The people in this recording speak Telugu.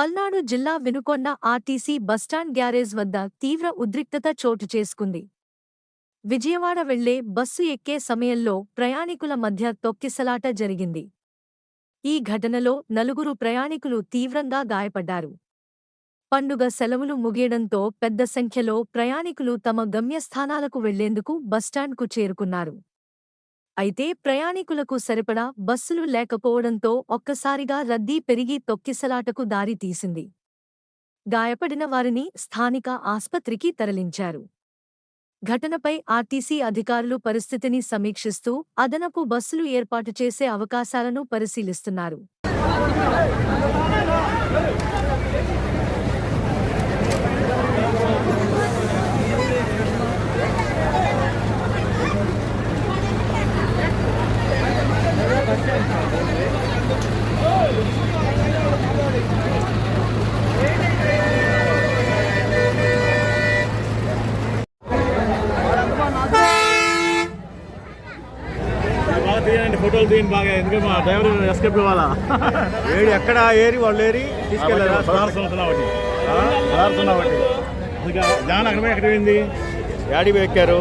పల్నాడు జిల్లా వినుకొండ ఆర్టీసీ బస్టాండ్ గ్యారేజ్ వద్ద తీవ్ర ఉద్రిక్తత చోటు చేసుకుంది. విజయవాడ వెళ్ళే బస్సు ఎక్కే సమయంలో ప్రయాణికుల మధ్య తొక్కిసలాట జరిగింది. ఈ ఘటనలో నలుగురు ప్రయాణికులు తీవ్రంగా గాయపడ్డారు. పండుగ సెలవులు ముగియడంతో పెద్ద సంఖ్యలో ప్రయాణికులు తమ గమ్యస్థానాలకు వెళ్ళేందుకు బస్టాండ్కు చేరుకున్నారు. అయితే ప్రయాణికులకు సరిపడా బస్సులు లేకపోవడంతో ఒక్కసారిగా రద్దీ పెరిగి తొక్కిసలాటకు దారి తీసింది. గాయపడిన వారిని స్థానిక ఆస్పత్రికి తరలించారు. ఘటనపై ఆర్టీసీ అధికారులు పరిస్థితిని సమీక్షిస్తూ అదనపు బస్సులు ఏర్పాటు చేసే అవకాశాలను పరిశీలిస్తున్నారు. తీయండి ఫోటోలు తీయండి బాగా ఎందుకంటే మా డ్రైవర్ ఎస్కేప్ ఇవ్వాలా ఏడు ఎక్కడ ఏరి వాళ్ళు ఏరి తీసుకెళ్ళారు? పదహారు సంవత్సరం ఒకటి. పదహారు సున్నా ఒకటి. ఇంకా జాన్ అక్కడ ఎక్కడ పోయింది? యాడి ఎక్కారు.